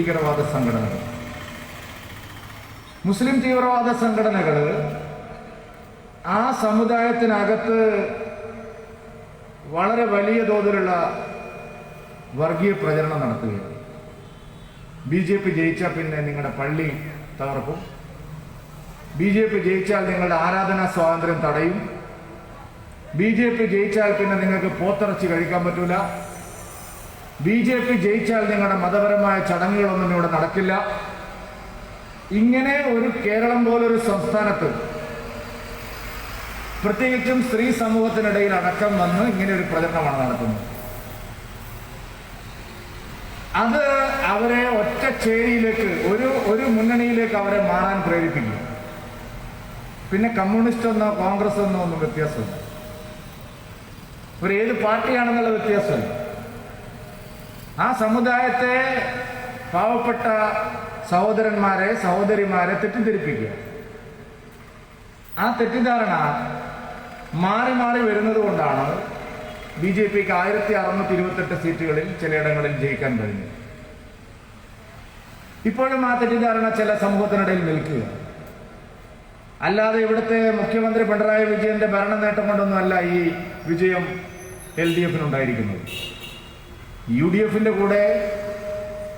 ഭീകരവാദ സംഘടനകൾ. മുസ്ലിം തീവ്രവാദ സംഘടനകൾ ആ സമുദായത്തിനകത്ത് വളരെ വലിയ തോതിലുള്ള വർഗീയ പ്രചരണം നടത്തുകയാണ്. ബി ജെ പി ജയിച്ചാൽ പിന്നെ നിങ്ങളുടെ പള്ളി തകർക്കും. ബി ജെ പി ജയിച്ചാൽ നിങ്ങളുടെ ആരാധനാ സ്വാതന്ത്ര്യം തടയും. ബി ജെ പി ജയിച്ചാൽ പിന്നെ നിങ്ങൾക്ക് പോത്തിറച്ചി കഴിക്കാൻ പറ്റൂല. ബി ജെ പി ജയിച്ചാൽ നിങ്ങളുടെ മതപരമായ ചടങ്ങുകളൊന്നും ഇവിടെ നടക്കില്ല. ഇങ്ങനെ ഒരു കേരളം പോലൊരു സംസ്ഥാനത്ത് പ്രത്യേകിച്ചും സ്ത്രീ സമൂഹത്തിനിടയിൽ അടക്കം വന്ന് ഇങ്ങനെ ഒരു പ്രചരണമാണ് നടത്തുന്നത്. അത് അവരെ ഒറ്റ ചേരിയിലേക്ക് ഒരു ഒരു മുന്നണിയിലേക്ക് അവരെ മാറാൻ പ്രേരിപ്പിക്കും പിന്നെ കമ്മ്യൂണിസ്റ്റ് എന്നോ കോൺഗ്രസ് എന്നോ ഒന്നും വ്യത്യാസമില്ല. ഒരു ഏത് പാർട്ടിയാണെന്നുള്ള വ്യത്യാസമില്ല. ആ സമുദായത്തെ പാവപ്പെട്ട സഹോദരന്മാരെ സഹോദരിമാരെ തെറ്റിദ്ധരിപ്പിക്കുക. ആ തെറ്റിദ്ധാരണ മാറി മാറി വരുന്നത് കൊണ്ടാണ് ബി ജെ പിക്ക് ആയിരത്തി അറുന്നൂറ്റി ഇരുപത്തെട്ട് സീറ്റുകളിൽ ചിലയിടങ്ങളിൽ ജയിക്കാൻ കഴിഞ്ഞത്. ഇപ്പോഴും ആ തെറ്റിദ്ധാരണ ചില സമൂഹത്തിനിടയിൽ നിൽക്കുക. അല്ലാതെ ഇവിടുത്തെ മുഖ്യമന്ത്രി പിണറായി വിജയന്റെ ഭരണ നേട്ടം കൊണ്ടൊന്നുമല്ല ഈ വിജയം എൽ ഡി എഫിനുണ്ടായിരിക്കുന്നത്. യു ഡി എഫിന്റെ കൂടെ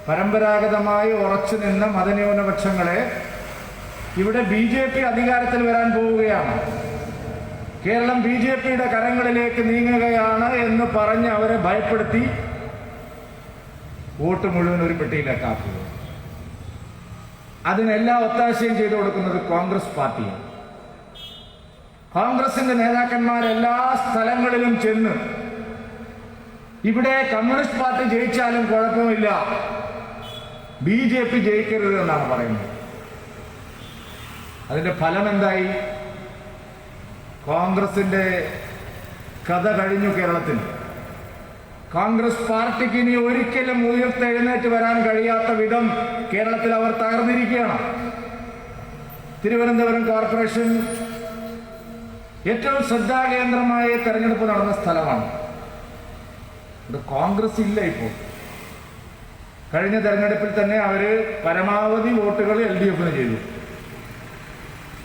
പരമ്പരാഗതമായി ഉറച്ചു നിന്ന മതന്യൂനപക്ഷങ്ങളെ ഇവിടെ ബി ജെ പി അധികാരത്തിൽ വരാൻ പോവുകയാണ്. കേരളം ബി ജെ പിയുടെ കരങ്ങളിലേക്ക് നീങ്ങുകയാണ് എന്ന് പറഞ്ഞ് അവരെ ഭയപ്പെടുത്തി വോട്ട് മുഴുവൻ ഒരു പെട്ടിയിലേക്കാക്കുക അതിനെല്ലാം ഒത്താശയും ചെയ്തു കൊടുക്കുന്നത് കോൺഗ്രസ് പാർട്ടിയാണ്. കോൺഗ്രസിന്റെ നേതാക്കന്മാരെല്ലാ സ്ഥലങ്ങളിലും ചെന്ന് ഇവിടെ കമ്മ്യൂണിസ്റ്റ് പാർട്ടി ജയിച്ചാലും കുഴപ്പമില്ല. ബി ജെ പി ജയിക്കരുത് എന്നാണ് പറയുന്നത്. അതിന്റെ ഫലം എന്തായി കോൺഗ്രസിന്റെ കഥ കഴിഞ്ഞു കേരളത്തിൽ കോൺഗ്രസ് പാർട്ടിക്ക് ഇനി ഒരിക്കലും ഉയർത്തെഴുന്നേറ്റ് വരാൻ കഴിയാത്ത വിധം കേരളത്തിൽ അവർ തകർന്നിരിക്കുകയാണ്. തിരുവനന്തപുരം കോർപ്പറേഷൻ ഏറ്റവും ശ്രദ്ധാകേന്ദ്രമായ തെരഞ്ഞെടുപ്പ് നടന്ന സ്ഥലമാണ്. ഇവിടെ കോൺഗ്രസ് ഇല്ല ഇപ്പോൾ കഴിഞ്ഞ തെരഞ്ഞെടുപ്പിൽ തന്നെ അവർ പരമാവധി വോട്ടുകൾ എൽ ഡി എഫിന് ചെയ്തു.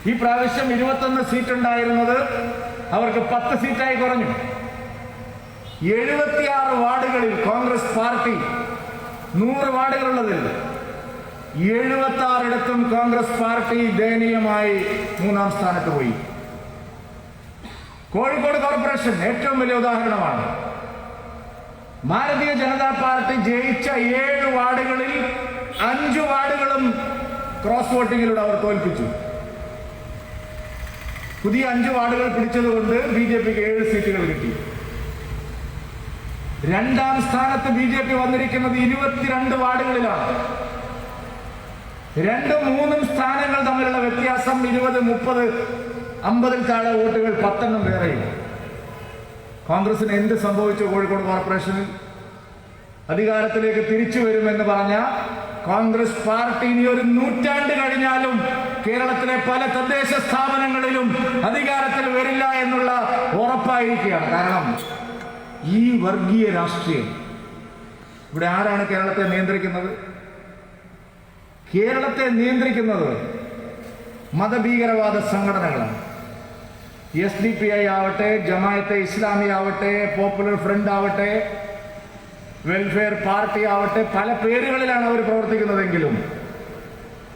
ഈ പ്രാവശ്യം ഇരുപത്തൊന്ന് സീറ്റ് ഉണ്ടായിരുന്നത് അവർക്ക് പത്ത് സീറ്റായി കുറഞ്ഞു. എഴുപത്തിയാറ് വാർഡുകളിൽ കോൺഗ്രസ് പാർട്ടി നൂറ് വാർഡുകളുള്ളതിൽ എഴുപത്തി ആറിടത്തും കോൺഗ്രസ് പാർട്ടി ദയനീയമായി മൂന്നാം സ്ഥാനത്ത് പോയി. കോഴിക്കോട് കോർപ്പറേഷൻ ഏറ്റവും വലിയ ഉദാഹരണമാണ്. ഭാരതീയ ജനതാ പാർട്ടി ജയിച്ച ഏഴ് വാർഡുകളിൽ അഞ്ചു വാർഡുകളും ക്രോസ് വോട്ടിങ്ങിലൂടെ അവർ തോൽപ്പിച്ചു. പുതിയ അഞ്ച് വാർഡുകൾ പിടിച്ചതുകൊണ്ട് ബി ജെ പിക്ക് ഏഴ് സീറ്റുകൾ കിട്ടി. രണ്ടാം സ്ഥാനത്ത് ബി ജെ പി വന്നിരിക്കുന്നത് ഇരുപത്തിരണ്ട് വാർഡുകളിലാണ്. രണ്ടും മൂന്നും സ്ഥാനങ്ങൾ തമ്മിലുള്ള വ്യത്യാസം ഇരുപത് മുപ്പത് അമ്പതിൽ താഴെ വോട്ടുകൾ പത്തെണ്ണം വേറെയും കോൺഗ്രസിന് എന്ത് സംഭവിച്ചു കോഴിക്കോട് കോർപ്പറേഷനിൽ? അധികാരത്തിലേക്ക് തിരിച്ചു വരുമെന്ന് പറഞ്ഞ കോൺഗ്രസ് പാർട്ടി ഇനി ഒരു നൂറ്റാണ്ട് കഴിഞ്ഞാലും കേരളത്തിലെ പല തദ്ദേശ സ്ഥാപനങ്ങളിലും അധികാരത്തിൽ വരില്ല എന്നുള്ള ഉറപ്പായിരിക്കുകയാണ്. കാരണം ഈ വർഗീയ രാഷ്ട്രീയം ഇവിടെ ആരാണ് കേരളത്തെ നിയന്ത്രിക്കുന്നത്? കേരളത്തെ നിയന്ത്രിക്കുന്നത് മതഭീകരവാദ സംഘടനകളാണ്. എസ് ഡി പി ഐ ആവട്ടെ ജമായത്തെ ഇസ്ലാമി ആവട്ടെ പോപ്പുലർ ഫ്രണ്ട് ആവട്ടെ വെൽഫെയർ പാർട്ടി ആവട്ടെ പല പേരുകളിലാണ് അവർ പ്രവർത്തിക്കുന്നതെങ്കിലും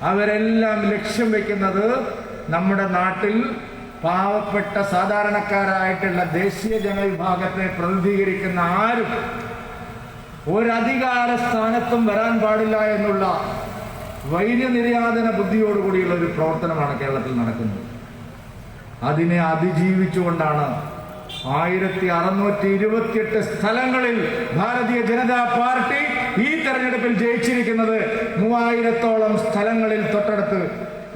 അവരെല്ലാം ലക്ഷ്യം വെക്കുന്നത് നമ്മുടെ നാട്ടിൽ പാവപ്പെട്ട സാധാരണക്കാരായിട്ടുള്ള ദേശീയ ജനവിഭാഗത്തെ പ്രതിനിധീകരിക്കുന്ന ആരും ഒരധികാര സ്ഥാനത്തും വരാൻ പാടില്ല എന്നുള്ള വൈര്യനിര്യാതന ബുദ്ധിയോടുകൂടിയുള്ള ഒരു പ്രവർത്തനമാണ് കേരളത്തിൽ നടക്കുന്നത്. അതിനെ അതിജീവിച്ചുകൊണ്ടാണ് ആയിരത്തി അറുന്നൂറ്റി ഇരുപത്തിയെട്ട് സ്ഥലങ്ങളിൽ ഭാരതീയ ജനതാ പാർട്ടി ഈ തെരഞ്ഞെടുപ്പിൽ ജയിച്ചിരിക്കുന്നത് മൂവായിരത്തോളം സ്ഥലങ്ങളിൽ തൊട്ടടുത്ത്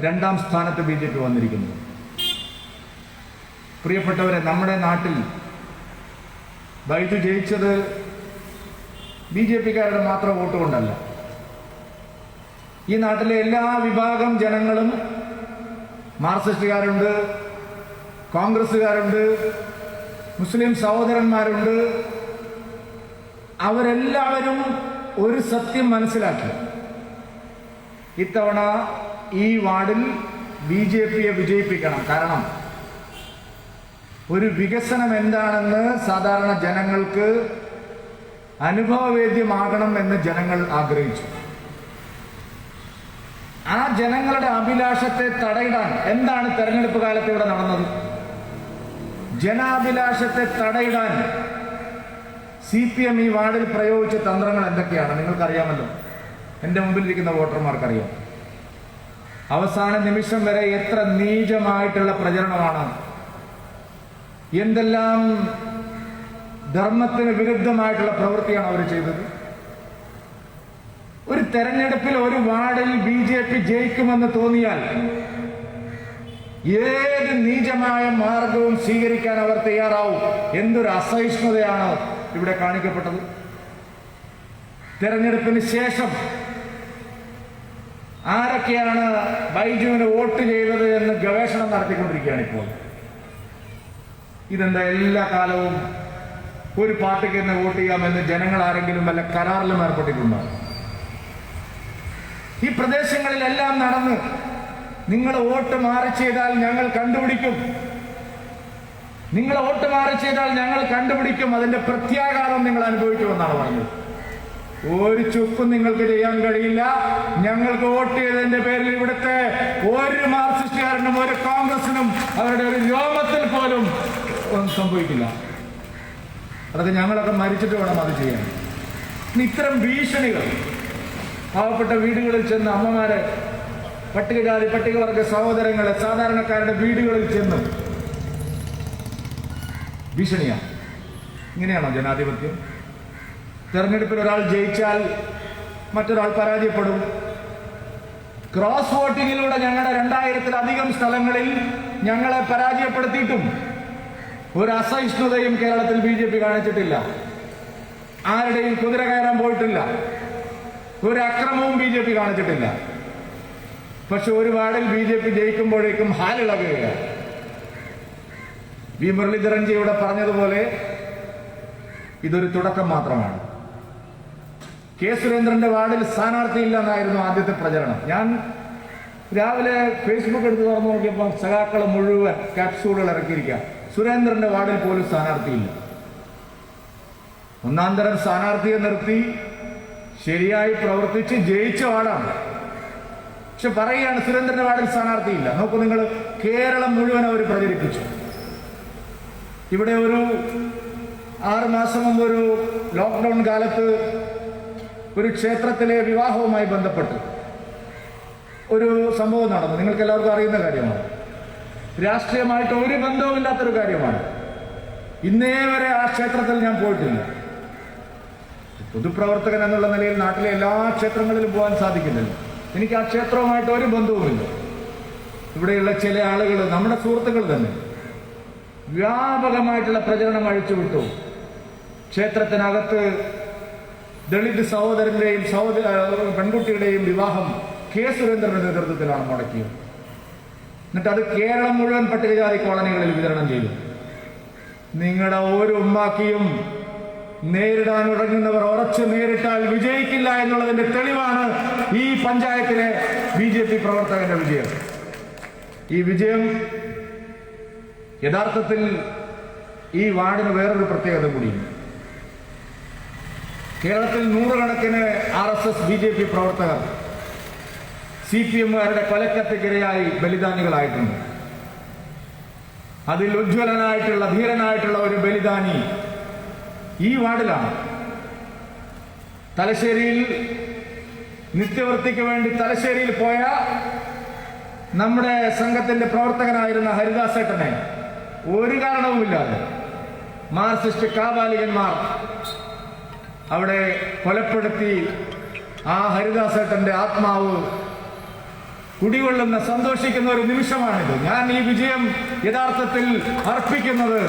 രണ്ടാം സ്ഥാനത്ത് ബി ജെ പി വന്നിരിക്കുന്നു. പ്രിയപ്പെട്ടവരെ നമ്മുടെ നാട്ടിൽ ബൈജു ജയിച്ചത് ബി ജെ പിക്കാരുടെ മാത്രം വോട്ട് കൊണ്ടല്ല. ഈ നാട്ടിലെ എല്ലാ വിഭാഗം ജനങ്ങളും മാർക്സിസ്റ്റുകാരുണ്ട് കോൺഗ്രസ്സുകാരുണ്ട് മുസ്ലിം സഹോദരന്മാരുണ്ട്. അവരെല്ലാവരും ഒരു സത്യം മനസ്സിലാക്കി. ഇത്തവണ ഈ വാർഡിൽ ബി ജെ പിയെ വിജയിപ്പിക്കണം. കാരണം ഒരു വികസനം എന്താണെന്ന് സാധാരണ ജനങ്ങൾക്ക് അനുഭവവേദ്യമാകണം എന്ന് ജനങ്ങൾ ആഗ്രഹിച്ചു. ആ ജനങ്ങളുടെ അഭിലാഷത്തെ തടയിടാൻ എന്താണ് തെരഞ്ഞെടുപ്പ് കാലത്ത് ഇവിടെ നടന്നത്? ജനാഭിലാഷത്തെ തടയിടാൻ സി പി എം ഈ വാർഡിൽ പ്രയോഗിച്ച തന്ത്രങ്ങൾ എന്തൊക്കെയാണ്? നിങ്ങൾക്കറിയാമല്ലോ. എന്റെ മുമ്പിലിരിക്കുന്ന വോട്ടർമാർക്കറിയാം. അവസാന നിമിഷം വരെ എത്ര നീചമായിട്ടുള്ള പ്രചരണമാണ്. എന്തെല്ലാം ധർമ്മത്തിന് വിരുദ്ധമായിട്ടുള്ള പ്രവൃത്തിയാണ് അവർ ചെയ്തത്. ഒരു തെരഞ്ഞെടുപ്പിൽ ഒരു വാർഡിൽ ബി ജെ പി ജയിക്കുമെന്ന് തോന്നിയാൽ ഏത് നീചമായ മാർഗവും സ്വീകരിക്കാൻ അവർ തയ്യാറാവും. എന്തൊരു അസഹിഷ്ണുതയാണ് ഇവിടെ കാണിക്കപ്പെട്ടത്. തെരഞ്ഞെടുപ്പിന് ശേഷം ആരൊക്കെയാണ് ബൈജുവിന് വോട്ട് ചെയ്തത് എന്ന് ഗവേഷണം നടത്തിക്കൊണ്ടിരിക്കുകയാണ് ഇപ്പോൾ. ഇതെന്താ എല്ലാ കാലവും ഒരു പാർട്ടിക്ക് തന്നെ വോട്ട് ചെയ്യാമെന്ന് ജനങ്ങൾ ആരെങ്കിലും വല്ല കരാറിലും ഏർപ്പെട്ടിട്ടുണ്ടോ? ഈ പ്രദേശങ്ങളിലെല്ലാം നടന്ന് നിങ്ങൾ വോട്ട് മാറി ചെയ്താൽ ഞങ്ങൾ കണ്ടുപിടിക്കും. നിങ്ങൾ വോട്ട് മാറി ചെയ്താൽ ഞങ്ങൾ കണ്ടുപിടിക്കും. അതിന്റെ പ്രത്യാഘാതം നിങ്ങൾ അനുഭവിക്കുമെന്നാണ് പറഞ്ഞത്. ഒരു ചുക്കും നിങ്ങൾക്ക് ചെയ്യാൻ കഴിയില്ല. ഞങ്ങൾക്ക് വോട്ട് ചെയ്തതിന്റെ പേരിൽ ഇവിടുത്തെ ഒരു മാർക്സിസ്റ്റുകാരനും ഒരു കോൺഗ്രസിനും അവരുടെ ഒരു രോമത്തിൽ പോലും സംഭവിക്കില്ല. അതൊക്കെ ഞങ്ങളൊക്കെ മരിച്ചിട്ട് വേണം അത് ചെയ്യാൻ. ഇത്തരം ഭീഷണികൾ പാവപ്പെട്ട വീടുകളിൽ ചെന്ന് അമ്മമാരെ പട്ടികജാതി പട്ടികവർഗ സഹോദരങ്ങളെ സാധാരണക്കാരുടെ വീടുകളിൽ ചെന്ന് ഭീഷണിയാണ് ഇങ്ങനെയാണോ ജനാധിപത്യം? തെരഞ്ഞെടുപ്പിൽ ഒരാൾ ജയിച്ചാൽ മറ്റൊരാൾ പരാജയപ്പെടും. ക്രോസ് വോട്ടിങ്ങിലൂടെ ഞങ്ങളുടെ രണ്ടായിരത്തിലധികം സ്ഥലങ്ങളിൽ ഞങ്ങളെ പരാജയപ്പെടുത്തിയിട്ടും ഒരു അസഹിഷ്ണുതയും കേരളത്തിൽ ബി ജെ പി കാണിച്ചിട്ടില്ല. ആരുടെയും കുതിര കയറാൻ പോയിട്ടില്ല. ഒരു അക്രമവും ബി ജെ പി കാണിച്ചിട്ടില്ല. പക്ഷെ ഒരു വാർഡിൽ ബി ജെ പി ജയിക്കുമ്പോഴേക്കും ഹാലിളകുകയാണ് വി മുരളീധരൻജി ഇവിടെ പറഞ്ഞതുപോലെ ഇതൊരു തുടക്കം മാത്രമാണ്. കെ സുരേന്ദ്രന്റെ വാർഡിൽ സ്ഥാനാർത്ഥി എന്നായിരുന്നു ആദ്യത്തെ പ്രചരണം. ഞാൻ രാവിലെ ഫേസ്ബുക്ക് എടുത്ത് തുറന്നു നോക്കിയപ്പോൾ സഖാക്കൾ മുഴുവൻ ക്യാപ്സൂളുകൾ ഇറക്കിയിരിക്കുക. സുരേന്ദ്രന്റെ വാർഡിൽ പോലും സ്ഥാനാർത്ഥിയില്ല. ഒന്നാം തരം സ്ഥാനാർത്ഥിയെ നിർത്തി ശരിയായി പ്രവർത്തിച്ച് ജയിച്ച വാർഡാണ്. പക്ഷെ പറയുകയാണ് സുരേന്ദ്രന്റെ വാർഡിൽ സ്ഥാനാർത്ഥിയില്ല. നോക്കൂ നിങ്ങൾ കേരളം മുഴുവൻ അവർ പ്രചരിപ്പിച്ചു. ഇവിടെ ഒരു ആറ് മാസം മുമ്പ് ഒരു ലോക്ക്ഡൗൺ കാലത്ത് ഒരു ക്ഷേത്രത്തിലെ വിവാഹവുമായി ബന്ധപ്പെട്ട് ഒരു സംഭവം നടന്നു. നിങ്ങൾക്ക് എല്ലാവർക്കും അറിയുന്ന കാര്യമാണ്. രാഷ്ട്രീയമായിട്ട് ഒരു ബന്ധവുമില്ലാത്തൊരു കാര്യമാണ്. ഇന്നേ വരെ ആ ക്ഷേത്രത്തിൽ ഞാൻ പോയിട്ടില്ല. പൊതുപ്രവർത്തകൻ എന്നുള്ള നിലയിൽ നാട്ടിലെ എല്ലാ ക്ഷേത്രങ്ങളിലും പോകാൻ സാധിക്കില്ലല്ലോ എനിക്ക് ആ ക്ഷേത്രവുമായിട്ട് ഒരു ബന്ധവുമില്ല. ഇവിടെയുള്ള ചില ആളുകൾ നമ്മുടെ സുഹൃത്തുക്കൾ തന്നെ വ്യാപകമായിട്ടുള്ള പ്രചരണം അഴിച്ചുവിട്ടു. ക്ഷേത്രത്തിനകത്ത് ദളിത് സഹോദരന്റെയും സഹോദര പെൺകുട്ടിയുടെയും വിവാഹം കെ സുരേന്ദ്രന്റെ നേതൃത്വത്തിലാണ് മുടക്കിയത്. എന്നിട്ട് അത് കേരളം മുഴുവൻ പട്ടികജാതി കോളനികളിൽ വിതരണം ചെയ്തു. നിങ്ങളുടെ ഓരോ ഉമ്മാക്കിയും നേരിടാൻ ഉറങ്ങുന്നവർ ഉറച്ചു നേരിട്ടാൽ വിജയിക്കില്ല എന്നുള്ളതിന്റെ തെളിവാണ് ഈ പഞ്ചായത്തിലെ ബി ജെ പി പ്രവർത്തകന്റെ വിജയം. ഈ വിജയം യഥാർത്ഥത്തിൽ ഈ വാർഡിന് വേറൊരു പ്രത്യേകത കൂടിയുണ്ട്. കേരളത്തിൽ നൂറുകണക്കിന് R S S B J P പ്രവർത്തകർ സി പി എമ്മുകാരുടെ കൊലക്കത്തിക്കിരയായി ബലിദാനികളായിട്ടുണ്ട്. അതിൽ ഉജ്ജ്വലനായിട്ടുള്ള ധീരനായിട്ടുള്ള ഒരു ബലിദാനി ഈ വാർഡിലാണ്. തലശ്ശേരിയിൽ നിത്യവൃത്തിക്ക് വേണ്ടി തലശ്ശേരിയിൽ പോയ നമ്മുടെ സംഘത്തിന്റെ പ്രവർത്തകനായിരുന്ന ഹരിദാസേട്ടനെ ഒരു കാരണവുമില്ലാതെ മാർസിസ്റ്റ് കാബാലികന്മാർ അവിടെ കൊലപ്പെടുത്തി ആ ഹരിദാസ് ഹരിദാസേട്ടന്റെ ആത്മാവ് കുടികൊള്ളുന്ന സന്തോഷിക്കുന്ന ഒരു നിമിഷമാണിത്. ഞാൻ ഈ വിജയം യഥാർത്ഥത്തിൽ അർപ്പിക്കുന്നത്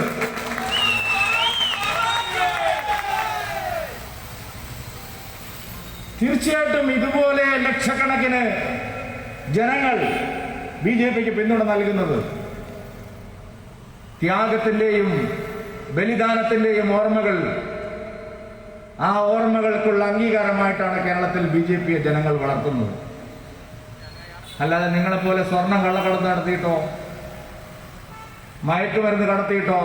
തീർച്ചയായിട്ടും ഇതുപോലെ ലക്ഷക്കണക്കിന് ജനങ്ങൾ ബി ജെ പിക്ക് പിന്തുണ നൽകുന്നത് ത്യാഗത്തിന്റെയും ബലിദാനത്തിന്റെയും ഓർമ്മകൾ ആ ഓർമ്മകൾക്കുള്ള അംഗീകാരമായിട്ടാണ് കേരളത്തിൽ ബി ജെ പിയെ ജനങ്ങൾ വളർത്തുന്നത്. അല്ലാതെ നിങ്ങളെപ്പോലെ സ്വർണം കള്ളക്കടത്ത് നടത്തിയിട്ടോ മയക്കുമരുന്ന് കടത്തിയിട്ടോ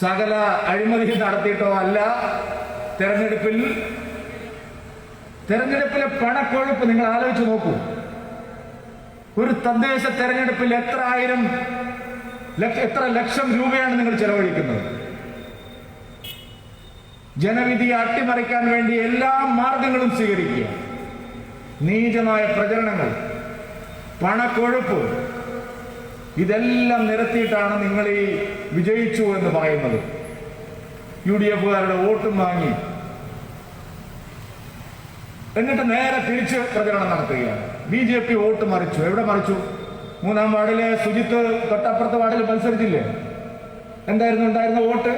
സകല അഴിമതി നടത്തിയിട്ടോ അല്ല തെരഞ്ഞെടുപ്പിൽ തെരഞ്ഞെടുപ്പിലെ പണക്കൊഴുപ്പ് നിങ്ങൾ ആലോചിച്ച് നോക്കൂ. ഒരു തദ്ദേശ തെരഞ്ഞെടുപ്പിൽ എത്ര ആയിരം എത്ര ലക്ഷം രൂപയാണ് നിങ്ങൾ ചെലവഴിക്കുന്നത്? ജനവിധിയെ അട്ടിമറിക്കാൻ വേണ്ടി എല്ലാ മാർഗങ്ങളും സ്വീകരിക്കുക. നീചമായ പ്രചരണങ്ങൾ പണക്കൊഴുപ്പ് ഇതെല്ലാം നിരത്തിയിട്ടാണ് നിങ്ങൾ ഈ വിജയിച്ചു എന്ന് പറയുന്നത്. യു ഡി എഫുകാരുടെ വോട്ടും വാങ്ങി എന്നിട്ട് നേരെ തിരിച്ച് പ്രചരണം നടത്തുകയാണ്. ബി ജെ പി വോട്ട് മറിച്ചു. എവിടെ മറിച്ചു? മൂന്നാം വാർഡിലെ സുജിത്ത് തൊട്ടപ്പുറത്തെ വാർഡിൽ മത്സരിച്ചില്ലേ? എന്തായിരുന്നു ഉണ്ടായിരുന്ന വോട്ട്?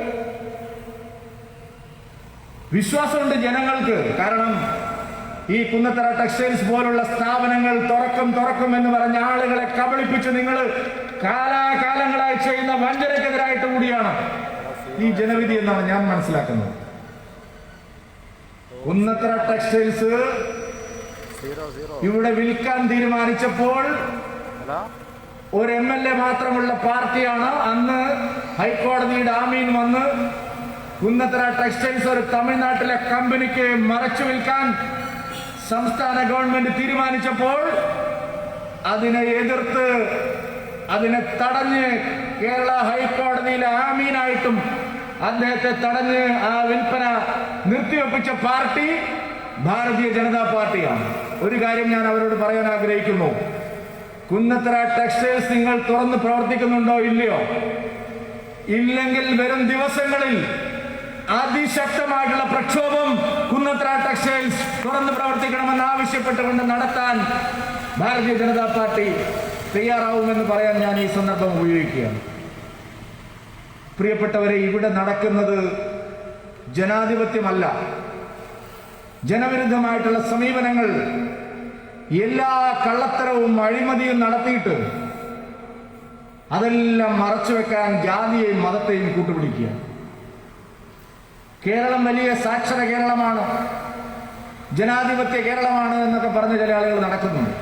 വിശ്വാസമുണ്ട് ജനങ്ങൾക്ക്. കാരണം ഈ കുന്നത്തറ ടെക്സ്റ്റൈൽസ് പോലുള്ള സ്ഥാപനങ്ങൾ തുറക്കും തുറക്കും എന്ന് പറഞ്ഞ ആളുകളെ കബളിപ്പിച്ച് നിങ്ങൾ കാലാകാലങ്ങളായി ചെയ്യുന്ന വഞ്ചനക്കെതിരായിട്ട് കൂടിയാണ് ഈ ജനവിധി എന്നാണ് ഞാൻ മനസ്സിലാക്കുന്നത്. കുന്നത്തറ ടെക്സ്റ്റൈൽസ് ഇവിടെ വിൽക്കാൻ തീരുമാനിച്ചപ്പോൾ ഒരു എം എൽ എ മാത്രമുള്ള പാർട്ടിയാണ്. അന്ന് ഹൈക്കോടതിയുടെ ആമീൻ വന്ന് കുന്നത്തറ ടെക്സ്റ്റൈൽസ് ഒരു തമിഴ്നാട്ടിലെ കമ്പനിക്ക് മറച്ചു വിൽക്കാൻ സംസ്ഥാന ഗവൺമെന്റ് തീരുമാനിച്ചപ്പോൾ അതിനെ എതിർത്ത് അതിനെ തടഞ്ഞ് കേരള ഹൈക്കോടതിയിലെ ആമീനായിട്ടും അദ്ദേഹത്തെ തടഞ്ഞ് ആ വിൽപ്പന നിർത്തിവെപ്പിച്ച പാർട്ടി ഭാരതീയ ജനതാ പാർട്ടിയാണ്. ഒരു കാര്യം ഞാൻ അവരോട് പറയാൻ ആഗ്രഹിക്കുന്നു. കുന്നത്ര ടെക്സ്റ്റൈൽസ് നിങ്ങൾ തുറന്ന് പ്രവർത്തിക്കുന്നുണ്ടോ ഇല്ലയോ? ഇല്ലെങ്കിൽ വരും ദിവസങ്ങളിൽ അതിശക്തമായിട്ടുള്ള പ്രക്ഷോഭം കുന്നത്ര ടെക്സ്റ്റൈൽസ് തുറന്ന് പ്രവർത്തിക്കണമെന്ന് ആവശ്യപ്പെട്ടുകൊണ്ട് നടത്താൻ ഭാരതീയ ജനതാ പാർട്ടി തയ്യാറാവുമെന്ന് പറയാൻ ഞാൻ ഈ സന്ദർഭം ഉപയോഗിക്കുകയാണ്. പ്രിയപ്പെട്ടവരെ ഇവിടെ നടക്കുന്നത് ജനാധിപത്യമല്ല. ജനവിരുദ്ധമായിട്ടുള്ള സമീപനങ്ങൾ എല്ലാ കള്ളത്തരവും അഴിമതിയും നടത്തിയിട്ട് അതെല്ലാം മറച്ചുവെക്കാൻ ജാതിയെയും മതത്തെയും കൂട്ടുപിടിക്കുക. കേരളം വലിയ സാക്ഷര കേരളമാണ്. ജനാധിപത്യ കേരളമാണ് എന്നൊക്കെ പറഞ്ഞ് ചില ആളുകൾ നടക്കുന്നുണ്ട്.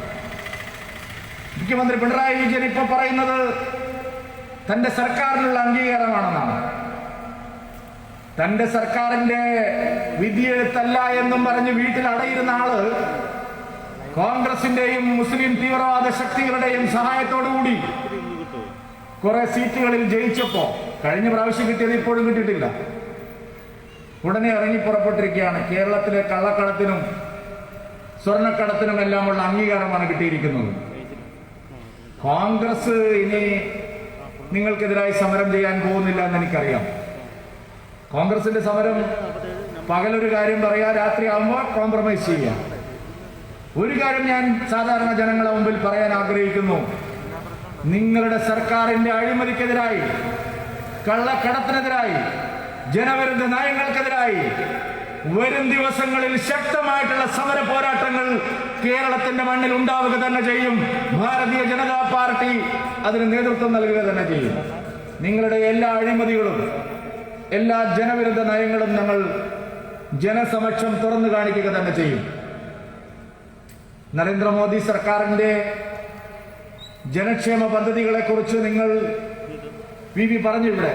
മുഖ്യമന്ത്രി പിണറായി വിജയൻ ഇപ്പൊ പറയുന്നത് തന്റെ സർക്കാരിനുള്ള അംഗീകാരമാണെന്നാണ്. തന്റെ സർക്കാരിന്റെ വിധിയെഴുത്തല്ല എന്നും പറഞ്ഞ് വീട്ടിൽ അടയിരുന്ന ആൾ കോൺഗ്രസിന്റെയും മുസ്ലിം തീവ്രവാദ ശക്തികളുടെയും സഹായത്തോടുകൂടി കുറെ സീറ്റുകളിൽ ജയിച്ചപ്പോ കഴിഞ്ഞ പ്രാവശ്യം കിട്ടിയത് ഇപ്പോഴും കിട്ടിയിട്ടില്ല. ഉടനെ ഇറങ്ങി പുറപ്പെട്ടിരിക്കുകയാണ്. കേരളത്തിലെ കള്ളക്കടത്തിനും സ്വർണക്കടത്തിനും എല്ലാമുള്ള അംഗീകാരമാണ് കിട്ടിയിരിക്കുന്നത്. കോൺഗ്രസ് ഇനി നിങ്ങൾക്കെതിരായി സമരം ചെയ്യാൻ പോകുന്നില്ല എന്ന് എനിക്കറിയാം. കോൺഗ്രസിന്റെ സമരം പകലൊരു കാര്യം പറയാ രാത്രി ആകുമ്പോൾ കോംപ്രമൈസ് ചെയ്യാം. ഒരു കാര്യം ഞാൻ സാധാരണ ജനങ്ങളെ മുമ്പിൽ പറയാൻ ആഗ്രഹിക്കുന്നു. നിങ്ങളുടെ സർക്കാരിന്റെ അഴിമതിക്കെതിരായി കള്ളക്കടത്തിനെതിരായി ജനവിരുദ്ധ നയങ്ങൾക്കെതിരായി വരും ദിവസങ്ങളിൽ ശക്തമായിട്ടുള്ള സമര പോരാട്ടങ്ങൾ കേരളത്തിന്റെ മണ്ണിൽ ഉണ്ടാവുക തന്നെ ചെയ്യും. ഭാരതീയ ജനതാ പാർട്ടി അതിന് നേതൃത്വം നൽകുക തന്നെ ചെയ്യും. നിങ്ങളുടെ എല്ലാ അഴിമതികളും എല്ലാ ജനവിരുദ്ധ നയങ്ങളും ഞങ്ങൾ ജനസമക്ഷം തുറന്നു കാണിക്കുക തന്നെ ചെയ്യും. നരേന്ദ്രമോദി സർക്കാരിന്റെ ജനക്ഷേമ പദ്ധതികളെ കുറിച്ച് നിങ്ങൾ വി വി പറഞ്ഞു ഇവിടെ.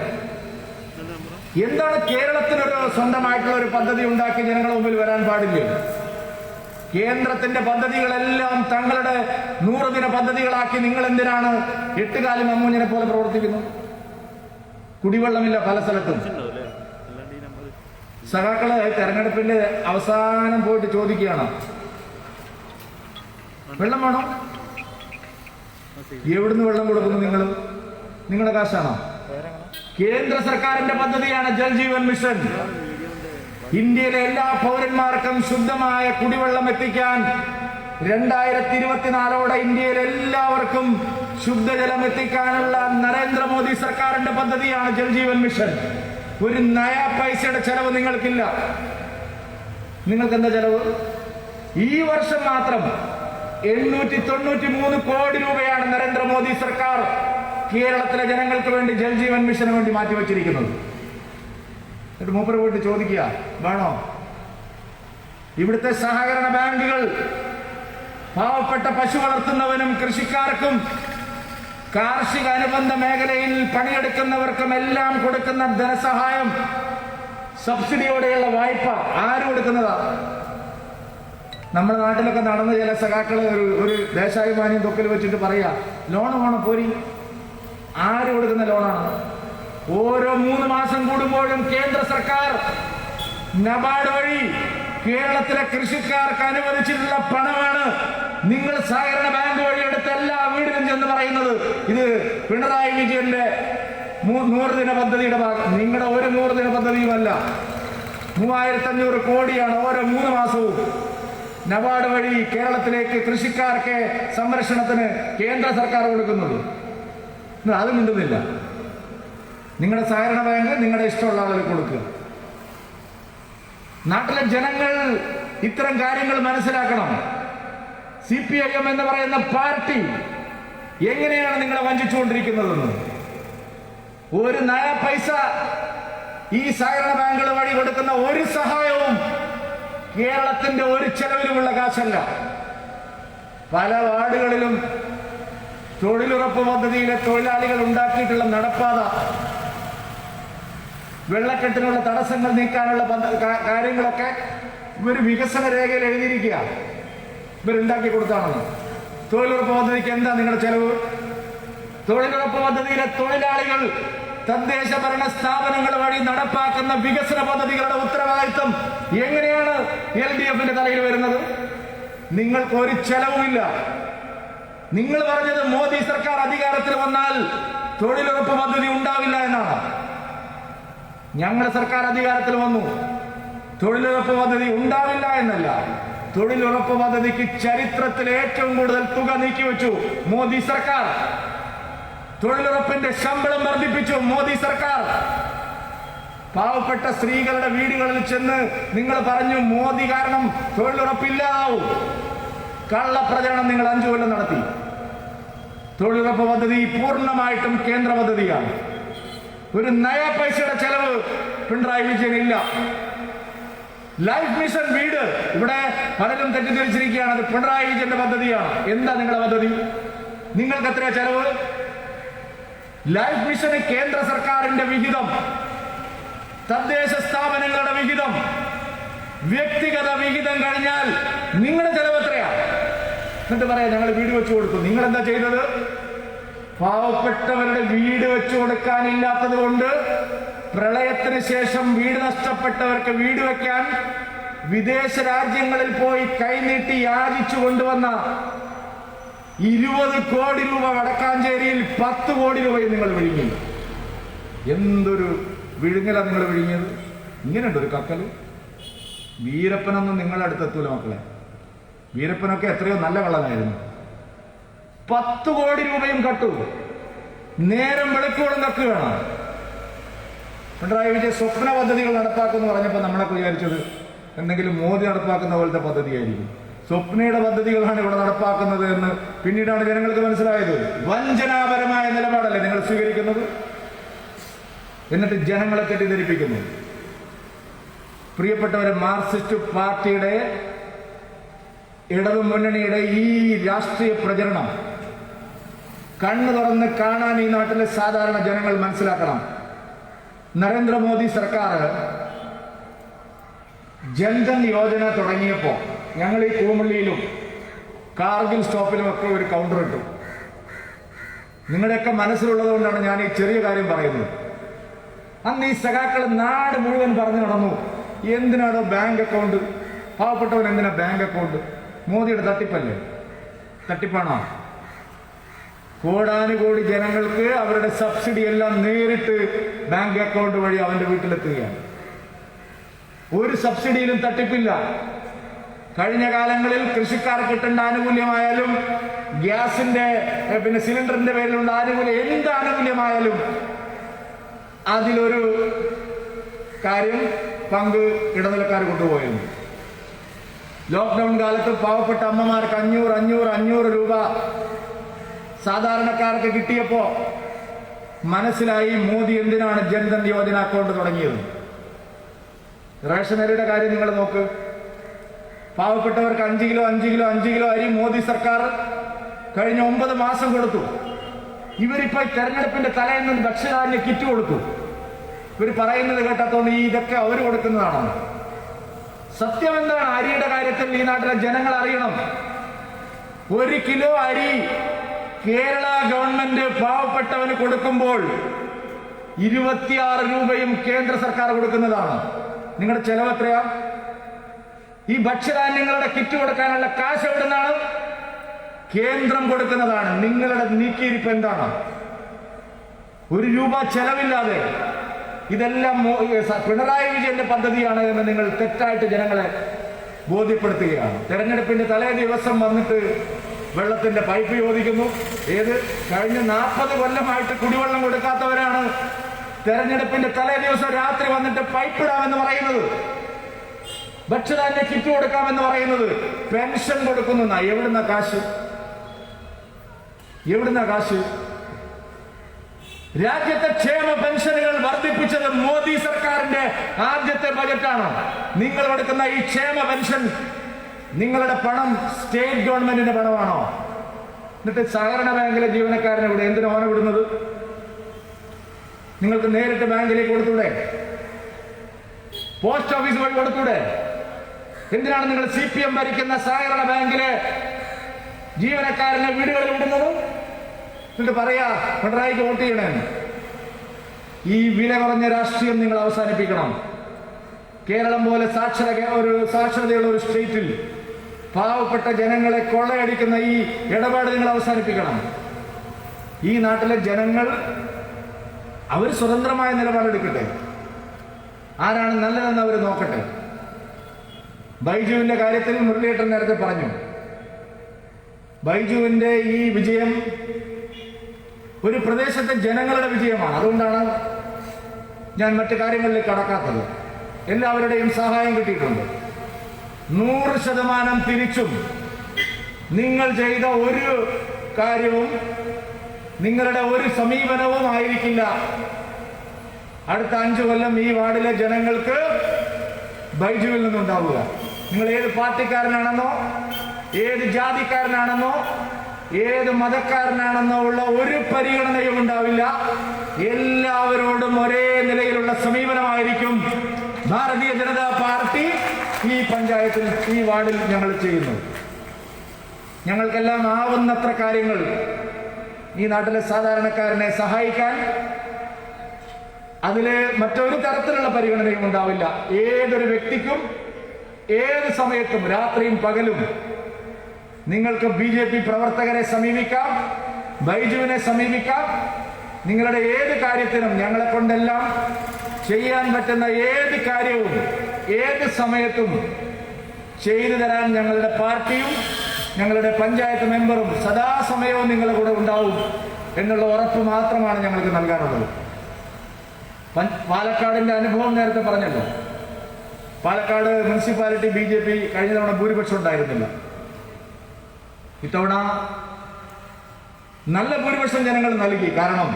എന്താണ് കേരളത്തിനൊരു സ്വന്തമായിട്ടുള്ള ഒരു പദ്ധതി ഉണ്ടാക്കി ജനങ്ങളുടെ മുമ്പിൽ വരാൻ പാടില്ലേ? കേന്ദ്രത്തിന്റെ പദ്ധതികളെല്ലാം തങ്ങളുടെ നൂറുദിന പദ്ധതികളാക്കി നിങ്ങൾ എന്തിനാണ് എട്ടുകാലം അമ്മൂഞ്ഞിനെ പോലെ പ്രവർത്തിക്കുന്നു? കുടിവെള്ളമില്ല പല സ്ഥലത്തും. സഖാക്കൾ തെരഞ്ഞെടുപ്പിന്റെ അവസാനം പോയിട്ട് ചോദിക്കുകയാണ്. വെള്ളം വേണോ? എവിടുന്ന് വെള്ളം കൊടുക്കുന്നു നിങ്ങൾ നിങ്ങളുടെ കാശാണോ? കേന്ദ്ര സർക്കാരിന്റെ പദ്ധതിയാണ് ജൽജീവൻ മിഷൻ. ഇന്ത്യയിലെ എല്ലാ പൗരന്മാർക്കും ശുദ്ധമായ കുടിവെള്ളം എത്തിക്കാൻ രണ്ടായിരത്തി ഇരുപത്തിനാലോടെ ഇന്ത്യയിൽ എല്ലാവർക്കും ശുദ്ധജലം എത്തിക്കാനുള്ള നരേന്ദ്രമോദി സർക്കാരിന്റെ പദ്ധതിയാണ് ജൽജീവൻ മിഷൻ. ഒരു നയ പൈസയുടെ ചെലവ് നിങ്ങൾക്കില്ല. നിങ്ങൾക്ക് എന്താ ചെലവ്? ഈ വർഷം മാത്രം എണ്ണൂറ്റി തൊണ്ണൂറ്റി മൂന്ന് കോടി രൂപയാണ് നരേന്ദ്രമോദി സർക്കാർ കേരളത്തിലെ ജനങ്ങൾക്ക് വേണ്ടി ജൽജീവൻ മിഷന് വേണ്ടി മാറ്റിവെച്ചിരിക്കുന്നത്. എന്നിട്ട് മൂപ്പര് പോയിട്ട് ചോദിക്കുക വേണോ? ഇവിടുത്തെ സഹകരണ ബാങ്കുകൾ പാവപ്പെട്ട പശു വളർത്തുന്നവനും കൃഷിക്കാർക്കും കാർഷിക അനുബന്ധ മേഖലയിൽ പണിയെടുക്കുന്നവർക്കും എല്ലാം കൊടുക്കുന്ന ധനസഹായം സബ്സിഡിയോടെയുള്ള വായ്പ ആര് കൊടുക്കുന്നതാ? നമ്മുടെ നാട്ടിലൊക്കെ നടന്ന ചില സഖാക്കളെ ഒരു ഒരു ദേശാഭിമാനിയും തൊക്കിൽ വെച്ചിട്ട് പറയാ ലോൺ വേണം പോരി? ആര് കൊടുക്കുന്ന ലോണാണ്? ഓരോ മൂന്ന് മാസം കൂടുമ്പോഴും കേന്ദ്ര സർക്കാർ നബാർഡ് വഴി കേരളത്തിലെ കൃഷിക്കാർക്ക് അനുവദിച്ചിട്ടുള്ള പണമാണ് നിങ്ങൾ സഹകരണ ബാങ്ക് വഴി എടുത്ത എല്ലാ വീടിനും ചെന്ന് പറയുന്നത്. ഇത് പിണറായി വിജയന്റെ നൂറ് ദിന പദ്ധതിയുടെ ഭാഗം നിങ്ങളുടെ ഒരു നൂറ് ദിന പദ്ധതിയുമല്ല. മൂവായിരത്തി അഞ്ഞൂറ് കോടിയാണ് ഓരോ മൂന്ന് മാസവും നബാർഡ് വഴി കേരളത്തിലേക്ക് കൃഷിക്കാർക്ക് സംരക്ഷണത്തിന് കേന്ദ്ര സർക്കാർ കൊടുക്കുന്നത്. അത് മിണ്ടുന്നില്ല. നിങ്ങളുടെ സഹകരണ ബാങ്ക് നിങ്ങളുടെ ഇഷ്ടമുള്ള ആളുകൾ കൊടുക്കുക നാട്ടിലെ ജനങ്ങൾ ഇത്തരം കാര്യങ്ങൾ മനസ്സിലാക്കണം. സി പി ഐ എം എന്ന് പറയുന്ന പാർട്ടി എങ്ങനെയാണ് നിങ്ങളെ വഞ്ചിച്ചുകൊണ്ടിരിക്കുന്നതെന്ന്. ഒരു നയ പൈസ ഈ സഹകരണ ബാങ്കുകൾ വഴി കൊടുക്കുന്ന ഒരു സഹായവും കേരളത്തിന്റെ ഒരു ചെലവിലുമുള്ള കാശല്ല. പല വാർഡുകളിലും തൊഴിലുറപ്പ് പദ്ധതിയിലെ തൊഴിലാളികൾ ഉണ്ടാക്കിയിട്ടുള്ള നടപ്പാത വെള്ളക്കെട്ടിനുള്ള തടസ്സങ്ങൾ നീക്കാനുള്ള കാര്യങ്ങളൊക്കെ ഇവർ വികസന രേഖയിൽ എഴുതിയിരിക്കുക. ഇവരുണ്ടാക്കി കൊടുത്താണെന്ന്. തൊഴിലുറപ്പ് പദ്ധതിക്ക് എന്താ നിങ്ങളുടെ ചെലവ്? തൊഴിലുറപ്പ് പദ്ധതിയിലെ തൊഴിലാളികൾ തദ്ദേശ ഭരണ സ്ഥാപനങ്ങൾ വഴി നടപ്പാക്കുന്ന വികസന പദ്ധതികളുടെ ഉത്തരവാദിത്വം എങ്ങനെയാണ് എൽ ഡി എഫിന്റെ തലയിൽ വരുന്നത്? നിങ്ങൾക്ക് ഒരു ചെലവുമില്ല. നിങ്ങൾ പറഞ്ഞത് മോദി സർക്കാർ അധികാരത്തിൽ വന്നാൽ തൊഴിലുറപ്പ് പദ്ധതി ഉണ്ടാവില്ല എന്നാണ്. ഞങ്ങളുടെ സർക്കാർ അധികാരത്തിൽ വന്നു. തൊഴിലുറപ്പ് പദ്ധതി ഉണ്ടാവില്ല എന്നല്ല. തൊഴിലുറപ്പ് പദ്ധതിക്ക് ചരിത്രത്തിൽ ഏറ്റവും കൂടുതൽ തുക നീക്കിവെച്ചു മോദി സർക്കാർ. തൊഴിലുറപ്പിന്റെ ശമ്പളം വർദ്ധിപ്പിച്ചു മോദി സർക്കാർ. പാവപ്പെട്ട സ്ത്രീകളുടെ വീടുകളിൽ ചെന്ന് നിങ്ങൾ പറഞ്ഞു മോദി കാരണം തൊഴിലുറപ്പില്ലാവും. കള്ളപ്രചരണം നിങ്ങൾ അഞ്ചു കൊല്ലം നടത്തി. തൊഴിലുറപ്പ് പദ്ധതി പൂർണമായിട്ടും കേന്ദ്ര പദ്ധതിയാണ്. ഒരു നയ പൈസയുടെ ചെലവ് പിണറായി വിജയൻ ഇല്ല. ലൈഫ് മിഷൻ വീട് ഇവിടെ പലരും തെറ്റിദ്ധരിച്ചിരിക്കുകയാണ്. അത് പിണറായി വിജയന്റെ പദ്ധതിയാണ്. എന്താ നിങ്ങളുടെ പദ്ധതി? നിങ്ങൾക്ക് എത്രയാ ചെലവ്? ലൈഫ് മിഷന് കേന്ദ്ര സർക്കാരിന്റെ വിഹിതം. തദ്ദേശ സ്ഥാപനങ്ങളുടെ വിഹിതം. വ്യക്തിഗത വിഹിതം കഴിഞ്ഞാൽ നിങ്ങളുടെ ചെലവ് എത്രയാ? എന്നിട്ട് പറയാം ഞങ്ങൾ വീട് വെച്ചു കൊടുത്തു നിങ്ങൾ എന്താ ചെയ്തത്? പാവപ്പെട്ടവരുടെ വീട് വെച്ചു കൊടുക്കാനില്ലാത്തത് കൊണ്ട് പ്രളയത്തിന് ശേഷം വീട് നഷ്ടപ്പെട്ടവർക്ക് വീട് വെക്കാൻ വിദേശ രാജ്യങ്ങളിൽ പോയി കൈനീട്ടി യാചിച്ചു കൊണ്ടുവന്ന ഇരുപത് കോടി രൂപ വടക്കാഞ്ചേരിയിൽ പത്ത് കോടി രൂപയും നിങ്ങൾ വിഴുങ്ങി. എന്തൊരു വിഴുങ്ങല നിങ്ങൾ വിഴുങ്ങിയത്? ഇങ്ങനെയുണ്ട് ഒരു കക്കൽ വീരപ്പനൊന്നും നിങ്ങളുടെ അടുത്തെത്തൂല മക്കളെ. വീരപ്പനൊക്കെ എത്രയോ നല്ല കള്ളനായിരുന്നു. പത്ത് കോടി രൂപയും കട്ടു. നേരം വെളുക്കോളം കക്കുകയാണ് പിണറായി വിജയൻ സ്വപ്ന പദ്ധതികൾ നടപ്പാക്കുമെന്ന് പറഞ്ഞപ്പോൾ നമ്മളൊക്കെ വിചാരിച്ചത് എന്തെങ്കിലും മോദി നടപ്പാക്കുന്ന പോലത്തെ പദ്ധതിയായിരിക്കും. സ്വപ്നയുടെ പദ്ധതികളാണ് ഇവിടെ നടപ്പാക്കുന്നത് എന്ന് പിന്നീടാണ് ജനങ്ങൾക്ക് മനസ്സിലായത്. വഞ്ചനാപരമായ നിലപാടല്ലേ നിങ്ങൾ സ്വീകരിക്കുന്നത്? എന്നിട്ട് ജനങ്ങളെ തെറ്റിദ്ധരിപ്പിക്കുന്നു. പ്രിയപ്പെട്ടവരെ മാർക്സിസ്റ്റ് പാർട്ടിയുടെ ഇടതു മുന്നണിയുടെ ഈ രാഷ്ട്രീയ പ്രചരണം കണ്ണു തുറന്ന് കാണാൻ ഈ നാട്ടിലെ സാധാരണ ജനങ്ങൾ മനസ്സിലാക്കണം. നരേന്ദ്രമോദി സർക്കാർ ജൻധൻ യോജന തുടങ്ങിയപ്പോൾ ഞങ്ങൾ ഈ കൂമള്ളിയിലും കാർഗിൽ സ്റ്റോപ്പിലും ഒക്കെ ഒരു കൗണ്ടർ ഇട്ടു. നിങ്ങളുടെയൊക്കെ മനസ്സിലുള്ളത് കൊണ്ടാണ് ഞാൻ ഈ ചെറിയ കാര്യം പറയുന്നത്. അന്ന് ഈ സഖാക്കൾ നാട് മുഴുവൻ പറഞ്ഞു നടന്നു. എന്തിനാണോ ബാങ്ക് അക്കൗണ്ട് പാവപ്പെട്ടവൻ എന്തിനാ ബാങ്ക് അക്കൗണ്ട് മോദിയുടെ തട്ടിപ്പല്ലേ? തട്ടിപ്പാണോ? കോടാനുകോടി ജനങ്ങൾക്ക് അവരുടെ സബ്സിഡി എല്ലാം നേരിട്ട് ബാങ്ക് അക്കൗണ്ട് വഴി അവന്റെ വീട്ടിലെത്തുകയാണ്. ഒരു സബ്സിഡിയിലും തട്ടിപ്പില്ല. കഴിഞ്ഞ കാലങ്ങളിൽ കൃഷിക്കാർക്ക് കിട്ടേണ്ട ആനുകൂല്യമായാലും ഗ്യാസിന്റെ പിന്നെ സിലിണ്ടറിന്റെ പേരിലുള്ള ആനുകൂല്യം എന്ത് ആനുകൂല്യമായാലും അതിലൊരു കാര്യം പങ്ക് ഇടനിലക്കാർ കൊണ്ടുപോയിരുന്നു. ലോക്ക്ഡൌൺ കാലത്ത് പാവപ്പെട്ട അമ്മമാർക്ക് അഞ്ഞൂറ് അഞ്ഞൂറ് അഞ്ഞൂറ് രൂപ സാധാരണക്കാർക്ക് കിട്ടിയപ്പോ മനസ്സിലായി മോദി എന്തിനാണ് ജൻധൻ യോജന അക്കൗണ്ട് തുടങ്ങിയത്. റേഷനരിയുടെ കാര്യം നിങ്ങൾ നോക്ക്. പാവപ്പെട്ടവർക്ക് അഞ്ച് കിലോ അഞ്ച് കിലോ അഞ്ച് കിലോ അരി മോദി സർക്കാർ കഴിഞ്ഞ ഒമ്പത് മാസം കൊടുത്തു. ഇവരിപ്പോ തെരഞ്ഞെടുപ്പിന്റെ തലേന്ന് ഭക്ഷ്യധാന്യ കിറ്റ് കൊടുത്തു. ഇവർ പറയുന്നത് കേട്ടത്തോണ്ട് ഈ ഇതൊക്കെ അവർ കൊടുക്കുന്നതാണെന്ന്. സത്യം എന്താണ്? അരിയുടെ കാര്യത്തിൽ ഈ നാട്ടിലെ ജനങ്ങൾ അറിയണം. ഒരു കിലോ അരി കേരള ഗവൺമെന്റ് പാവപ്പെട്ടവന് കൊടുക്കുമ്പോൾ ഇരുപത്തിയാറ് രൂപയും കേന്ദ്ര സർക്കാർ കൊടുക്കുന്നതാണ്. നിങ്ങളുടെ ചെലവ് എത്രയാ? ഈ ഭക്ഷ്യധാന്യങ്ങളുടെ കിറ്റ് കൊടുക്കാനുള്ള കാശ് എവിടുന്നാണ്? കേന്ദ്രം കൊടുക്കുന്നതാണ്. നിങ്ങളുടെ നീക്കിയിരിപ്പ് എന്താണ്? ഒരു രൂപ ചെലവില്ലാതെ ഇതെല്ലാം പിണറായി വിജയന്റെ പദ്ധതിയാണ് എന്ന് നിങ്ങൾ തെറ്റായിട്ട് ജനങ്ങളെ ബോധ്യപ്പെടുത്തുകയാണ്. തെരഞ്ഞെടുപ്പിന്റെ തലേ ദിവസം വന്നിട്ട് വെള്ളത്തിന്റെ പൈപ്പ് ചോദിക്കുന്നു. ഏത്? കഴിഞ്ഞ നാൽപ്പത് കൊല്ലമായിട്ട് കുടിവെള്ളം കൊടുക്കാത്തവരാണ്. തെരഞ്ഞെടുപ്പിന്റെ തലേ ദിവസം രാത്രി വന്നിട്ട് പൈപ്പ് ഇടാമെന്ന് പറയുന്നത്. ഭക്ഷ്യധാന്യ കിറ്റ് കൊടുക്കാമെന്ന് പറയുന്നത്. പെൻഷൻ കൊടുക്കുന്ന എവിടുന്ന കാശ്? എവിടുന്ന കാശ്? രാജ്യത്തെ ക്ഷേമ പെൻഷനുകൾ വർദ്ധിപ്പിച്ചത് മോദി സർക്കാരിന്റെ ആദ്യത്തെ ബജറ്റാണ്. നിങ്ങൾ കൊടുക്കുന്ന ഈ ക്ഷേമ പെൻഷൻ നിങ്ങളുടെ പണം സ്റ്റേറ്റ് ഗവൺമെന്റിന്റെ പണമാണോ? എന്നിട്ട് സഹകരണ ബാങ്കിലെ ജീവനക്കാരനെ ഇവിടെ എന്തിനു ഓന വിടുന്നത്? നിങ്ങൾക്ക് നേരിട്ട് ബാങ്കിലേക്ക് കൊടുത്തൂടെ? പോസ്റ്റ് ഓഫീസ് വഴി കൊടുത്തൂടെ? എന്തിനാണ് നിങ്ങൾ സി പി എം ഭരിക്കുന്ന സഹകരണ ബാങ്കിലെ ജീവനക്കാരനെ വീടുകളിൽ വിടുന്നത്? എന്നിട്ട് പറയാ പിണറായിക്ക് വോട്ട് ചെയ്യണേ. ഈ വില കുറഞ്ഞ രാഷ്ട്രീയം നിങ്ങൾ അവസാനിപ്പിക്കണം. കേരളം പോലെ സാക്ഷര ഒരു സാക്ഷരതയുള്ള ഒരു സ്റ്റേറ്റിൽ പാവപ്പെട്ട ജനങ്ങളെ കൊള്ളയടിക്കുന്ന ഈ ഇടപാട് നിങ്ങൾ അവസാനിപ്പിക്കണം. ഈ നാട്ടിലെ ജനങ്ങൾ അവർ സ്വതന്ത്രമായ നിലപാടെടുക്കട്ടെ. ആരാണ് നല്ലതെന്ന് അവർ നോക്കട്ടെ. ബൈജുവിന്റെ കാര്യത്തിൽ മുരളിയേട്ടൻ നേരത്തെ പറഞ്ഞു. ബൈജുവിന്റെ ഈ വിജയം ഒരു പ്രദേശത്തെ ജനങ്ങളുടെ വിജയമാണ്. അതുകൊണ്ടാണ് ഞാൻ മറ്റു കാര്യങ്ങളിലേക്ക് കടക്കാത്തത്. എല്ലാവരുടെയും സഹായം കിട്ടിയിട്ടുണ്ട്. നൂറ് ശതമാനം തിരിച്ചും. നിങ്ങൾ ചെയ്ത ഒരു കാര്യവും നിങ്ങളുടെ ഒരു സമീപനവും ആയിരിക്കില്ല. അടുത്ത അഞ്ചു കൊല്ലം ഈ വാർഡിലെ ജനങ്ങൾക്ക് ബൈജുവിൽ നിന്നുണ്ടാവുക. നിങ്ങൾ ഏത് പാർട്ടിക്കാരനാണെന്നോ ഏത് ജാതിക്കാരനാണെന്നോ ഏത് മതക്കാരനാണെന്നോ ഉള്ള ഒരു പരിഗണനയും ഉണ്ടാവില്ല. എല്ലാവരോടും ഒരേ നിലയിലുള്ള സമീപനമായിരിക്കും. ഭാരതീയ ജനതാ പാർട്ടി പഞ്ചായത്തിൽ ഈ വാർഡിൽ ഞങ്ങൾ ചെയ്യുന്നു. ഞങ്ങൾക്കെല്ലാം ആവുന്നത്ര കാര്യങ്ങൾ ഈ നാട്ടിലെ സാധാരണക്കാരനെ സഹായിക്കാൻ അതിൽ മറ്റൊരു തരത്തിലുള്ള പരിഗണനയും ഉണ്ടാവില്ല. ഏതൊരു വ്യക്തിക്കും ഏത് സമയത്തും രാത്രിയും പകലും നിങ്ങൾക്ക് ബി ജെ പി പ്രവർത്തകരെ സമീപിക്കാം ബൈജുവിനെ സമീപിക്കാം. നിങ്ങളുടെ ഏത് കാര്യത്തിനും ഞങ്ങളെ കൊണ്ടെല്ലാം ചെയ്യാൻ പറ്റുന്ന ഏത് കാര്യവും ഏത് സമയത്തും ചെയ്തു തരാൻ ഞങ്ങളുടെ പാർട്ടിയും ഞങ്ങളുടെ പഞ്ചായത്ത് മെമ്പറും സദാസമയവും നിങ്ങളുടെ കൂടെ ഉണ്ടാവും എന്നുള്ള ഉറപ്പ് മാത്രമാണ് ഞങ്ങൾക്ക് നൽകാനുള്ളത്. പാലക്കാടിന്റെ അനുഭവം നേരത്തെ പറഞ്ഞല്ലോ. Palakkad municipality B J P കഴിഞ്ഞ തവണ ഭൂരിപക്ഷം ഉണ്ടായിരുന്നില്ല. ഇത്തവണ നല്ല ഭൂരിപക്ഷം ജനങ്ങൾ നൽകി. കാരണം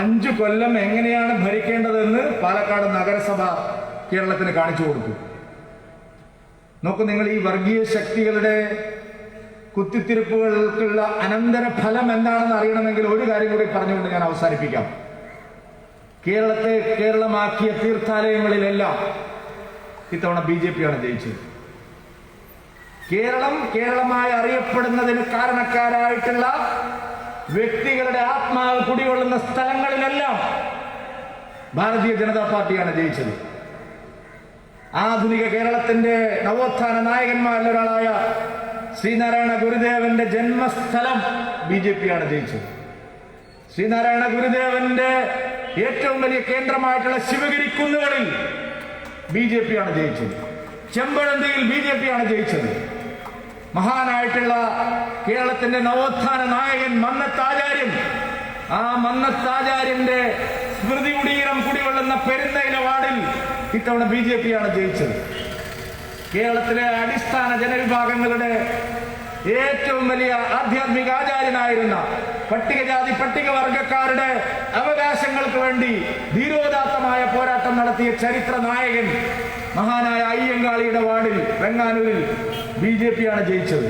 അഞ്ചു കൊല്ലം എങ്ങനെയാണ് ഭരിക്കേണ്ടതെന്ന് പാലക്കാട് നഗരസഭ കേരളത്തിന് കാണിച്ചു കൊടുത്തു. നോക്കൂ നിങ്ങൾ ഈ വർഗീയ ശക്തികളുടെ കുത്തിത്തിരിപ്പുകൾക്കുള്ള അനന്തര ഫലം എന്താണെന്ന് അറിയണമെങ്കിൽ ഒരു കാര്യം കൂടി പറഞ്ഞുകൊണ്ട് ഞാൻ അവസാനിപ്പിക്കാം. കേരളത്തെ കേരളമാക്കിയ തീർത്ഥാലയങ്ങളിലെല്ലാം ഇത്തവണ ബി ജെ പിയാണ് ജയിച്ചത്. കേരളം കേരളമായി അറിയപ്പെടുന്നതിന് കാരണക്കാരായിട്ടുള്ള വ്യക്തികളുടെ ആത്മാവ് കുടികൊള്ളുന്ന സ്ഥലങ്ങളിലെല്ലാം ഭാരതീയ ജനതാ പാർട്ടിയാണ് ജയിച്ചത്. ആധുനിക കേരളത്തിന്റെ നവോത്ഥാന നായകന്മാരിൽ ഒരാളായ ശ്രീനാരായണ ഗുരുദേവന്റെ ജന്മസ്ഥലം ബി ജെ പിയാണ് ജയിച്ചത്. ശ്രീനാരായണ ഗുരുദേവന്റെ ഏറ്റവും വലിയ കേന്ദ്രമായിട്ടുള്ള ശിവഗിരി കുന്നുകളിൽ ബി ജെ പിയാണ് ജയിച്ചത്. ചെമ്പഴന്തിയിൽ ബി ജെ പിയാണ് ജയിച്ചത്. മഹാനായിട്ടുള്ള കേരളത്തിന്റെ നവോത്ഥാന നായകൻ മന്നത്താചാര്യൻ ആ മന്നത്താചാര്യന്റെ സ്മൃതി കുടീരം കുടികൊള്ളുന്ന പെരുന്നയിലെ വാർഡിൽ ഇത്തവണ ബി ജെ പിയാണ് ജയിച്ചത്. കേരളത്തിലെ അടിസ്ഥാന ജനവിഭാഗങ്ങളുടെ ഏറ്റവും വലിയ ആധ്യാത്മിക ആചാര്യനായിരുന്ന പട്ടികജാതി പട്ടികവർഗക്കാരുടെ അവകാശങ്ങൾക്ക് വേണ്ടി ധീരോദാത്തമായ പോരാട്ടം നടത്തിയ ചരിത്ര നായകൻ മഹാനായ അയ്യങ്കാളിയുടെ വാർഡിൽ വെങ്ങാനൂരിൽ ബി ജെ പിയാണ് ജയിച്ചത്.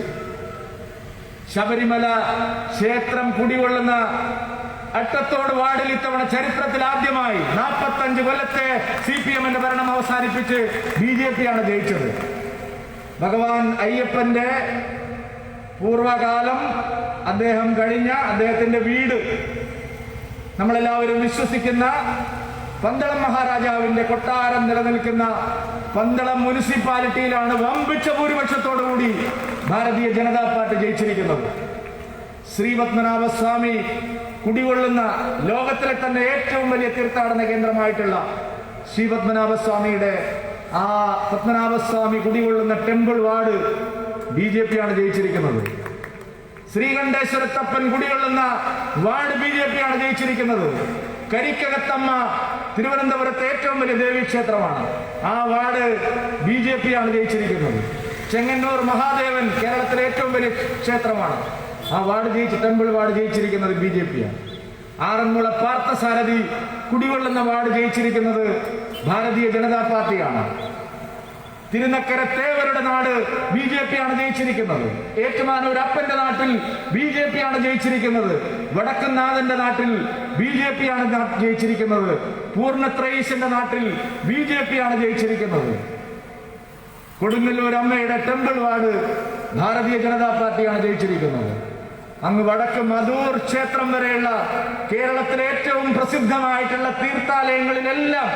ശബരിമല ക്ഷേത്രം കുടികൊള്ളുന്ന അട്ടത്തോട് വാർഡിൽ ഇത്തവണ ചരിത്രത്തിൽ ആദ്യമായി നാൽപ്പത്തഞ്ച് കൊല്ലത്തെ സി പി എമ്മിന്റെ ഭരണം അവസാനിപ്പിച്ച് ബി ജെ പി ആണ് ജയിച്ചത്. ഭഗവാൻ അയ്യപ്പന്റെ പൂർവകാലം അദ്ദേഹം കഴിഞ്ഞ അദ്ദേഹത്തിന്റെ വീട് നമ്മളെല്ലാവരും വിശ്വസിക്കുന്ന പന്തളം മഹാരാജാവിന്റെ കൊട്ടാരം നിലനിൽക്കുന്ന പന്തളം മുനിസിപ്പാലിറ്റിയിലാണ് വമ്പിച്ച ഭൂരിപക്ഷത്തോടുകൂടി ഭാരതീയ ജനതാ പാർട്ടി ജയിച്ചിരിക്കുന്നത്. ശ്രീപത്മനാഭസ്വാമി കുടികൊള്ളുന്ന ലോകത്തിലെ തന്നെ ഏറ്റവും വലിയ തീർത്ഥാടന കേന്ദ്രമായിട്ടുള്ള ശ്രീ പത്മനാഭസ്വാമിയുടെ ആ പത്മനാഭസ്വാമി കുടികൊള്ളുന്ന ടെമ്പിൾ വാർഡ് ബി ജെ പിയാണ് ജയിച്ചിരിക്കുന്നത്. ശ്രീകണ്ഠേശ്വരത്തപ്പൻ കുടികൊള്ളുന്ന വാർഡ് ബി ജെ പിയാണ് ജയിച്ചിരിക്കുന്നത്. കരിക്കകത്തമ്മ തിരുവനന്തപുരത്തെ ഏറ്റവും വലിയ ദേവീക്ഷേത്രമാണ്. ആ വാർഡ് ബി ജെ പിയാണ് ജയിച്ചിരിക്കുന്നത്. ചെങ്ങന്നൂർ മഹാദേവൻ കേരളത്തിലെ ഏറ്റവും വലിയ ക്ഷേത്രമാണ്. ആ വാർഡ് ജയിച്ച് ടെമ്പിൾ വാർഡ് ജയിച്ചിരിക്കുന്നത് ബി ജെ പിയാണ്. ആറന്മുള പാർത്ഥസാരഥി കുടിവെള്ളുന്ന വാർഡ് ജയിച്ചിരിക്കുന്നത് ഭാരതീയ ജനതാ പാർട്ടിയാണ്. തിരുനക്കര തേവരുടെ നാട് ബി ജെ പി ആണ് ജയിച്ചിരിക്കുന്നത്. ഏറ്റുമാനൂർ അപ്പന്റെ നാട്ടിൽ ബി ജെ പി ആണ് ജയിച്ചിരിക്കുന്നത്. വടക്കനാഥന്റെ നാട്ടിൽ ബി ജെ പി ആണ് ജയിച്ചിരിക്കുന്നത്. പൂർണത്രയീശന്റെ നാട്ടിൽ ബി ജെ പി ആണ് ജയിച്ചിരിക്കുന്നത്. കൊടുങ്ങല്ലൂർ അമ്മയുടെ ടെമ്പിൾ വാർഡ് ഭാരതീയ ജനതാ പാർട്ടിയാണ് ജയിച്ചിരിക്കുന്നത്. അങ്ങ് വടക്ക് മധൂർ ക്ഷേത്രം വരെയുള്ള കേരളത്തിലെ ഏറ്റവും പ്രസിദ്ധമായിട്ടുള്ള തീർത്ഥാലയങ്ങളിലെല്ലാം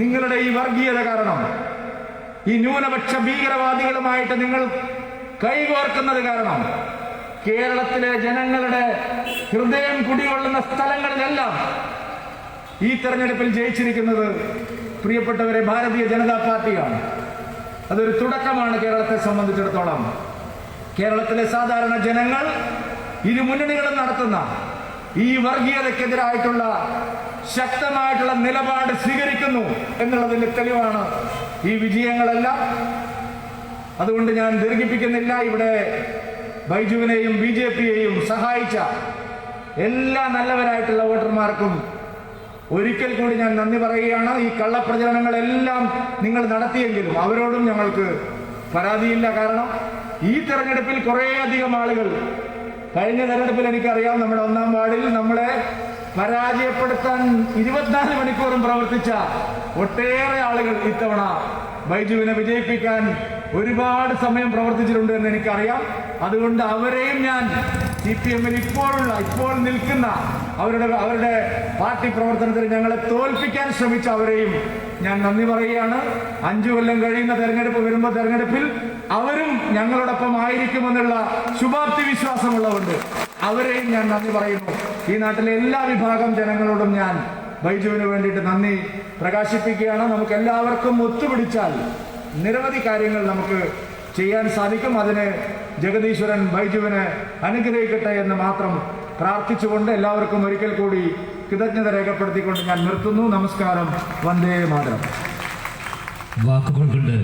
നിങ്ങളുടെ ഈ വർഗീയത കാരണം ഈ ന്യൂനപക്ഷ ഭീകരവാദികളുമായിട്ട് നിങ്ങൾ കൈകോർക്കുന്നത് കാരണം കേരളത്തിലെ ജനങ്ങളുടെ ഹൃദയം കുടികൊള്ളുന്ന സ്ഥലങ്ങളിലെല്ലാം ഈ തെരഞ്ഞെടുപ്പിൽ ജയിച്ചിരിക്കുന്നത് പ്രിയപ്പെട്ടവരെ ഭാരതീയ ജനതാ പാർട്ടിയാണ്. അതൊരു തുടക്കമാണ് കേരളത്തെ സംബന്ധിച്ചിടത്തോളം. കേരളത്തിലെ സാധാരണ ജനങ്ങൾ ഇരു മുന്നണികളും നടത്തുന്ന ഈ വർഗീയതക്കെതിരായിട്ടുള്ള ശക്തമായിട്ടുള്ള നിലപാട് സ്വീകരിക്കുന്നു എന്നുള്ളതിന്റെ തെളിവാണ് ഈ വിജയങ്ങളെല്ലാം. അതുകൊണ്ട് ഞാൻ ദീർഘിപ്പിക്കുന്നില്ല. ഇവിടെ ബൈജുവിനെയും ബി ജെ പിയെയും സഹായിച്ച എല്ലാ നല്ലവരായിട്ടുള്ള വോട്ടർമാർക്കും ഒരിക്കൽ കൂടി ഞാൻ നന്ദി പറയുകയാണ്. ഈ കള്ളപ്രചരണങ്ങളെല്ലാം നിങ്ങൾ നടത്തിയെങ്കിലും അവരോടും ഞങ്ങൾക്ക് പരാതിയില്ല. കാരണം ഈ തെരഞ്ഞെടുപ്പിൽ കുറേ അധികം ആളുകൾ കഴിഞ്ഞ തെരഞ്ഞെടുപ്പിൽ എനിക്കറിയാം നമ്മുടെ ഒന്നാം വാർഡിൽ നമ്മളെ പരാജയപ്പെടുത്താൻ ഇരുപത്തിനാല് മണിക്കൂറും പ്രവർത്തിച്ച ഒട്ടേറെ ആളുകൾ ഇത്തവണ ബൈജുവിനെ വിജയിപ്പിക്കാൻ ഒരുപാട് സമയം പ്രവർത്തിച്ചിട്ടുണ്ട് എന്ന് എനിക്കറിയാം. അതുകൊണ്ട് അവരെയും ഞാൻ സി പി എമ്മിൽ ഇപ്പോഴുള്ള ഇപ്പോൾ നിൽക്കുന്ന അവരുടെ അവരുടെ പാർട്ടി പ്രവർത്തനത്തിൽ ഞങ്ങളെ തോൽപ്പിക്കാൻ ശ്രമിച്ച അവരെയും ഞാൻ നന്ദി പറയുകയാണ്. അഞ്ചു കൊല്ലം കഴിയുന്ന തെരഞ്ഞെടുപ്പ് വരുമ്പോൾ തെരഞ്ഞെടുപ്പിൽ അവരും ഞങ്ങളോടൊപ്പം ആയിരിക്കുമെന്നുള്ള ശുഭാപ്തി വിശ്വാസമുള്ളവരുണ്ട് അവരെയും ഞാൻ നന്ദി പറയുന്നു. ഈ നാട്ടിലെ എല്ലാ വിഭാഗം ജനങ്ങളോടും ഞാൻ ബൈജുവിന് വേണ്ടിയിട്ട് നന്ദി പ്രകാശിപ്പിക്കുകയാണ്. നമുക്ക് എല്ലാവർക്കും ഒത്തുപിടിച്ചാൽ നിരവധി കാര്യങ്ങൾ നമുക്ക് ചെയ്യാൻ സാധിക്കും. അതിന് ജഗദീശ്വരൻ ബൈജുവിനെ അനുഗ്രഹിക്കട്ടെ എന്ന് മാത്രം പ്രാർത്ഥിച്ചുകൊണ്ട് എല്ലാവർക്കും ഒരിക്കൽ കൂടി കൃതജ്ഞത രേഖപ്പെടുത്തിക്കൊണ്ട് ഞാൻ നിർത്തുന്നു. നമസ്കാരം. വന്ദേ മാതരം. വാക്കുകൾ കൊണ്ട്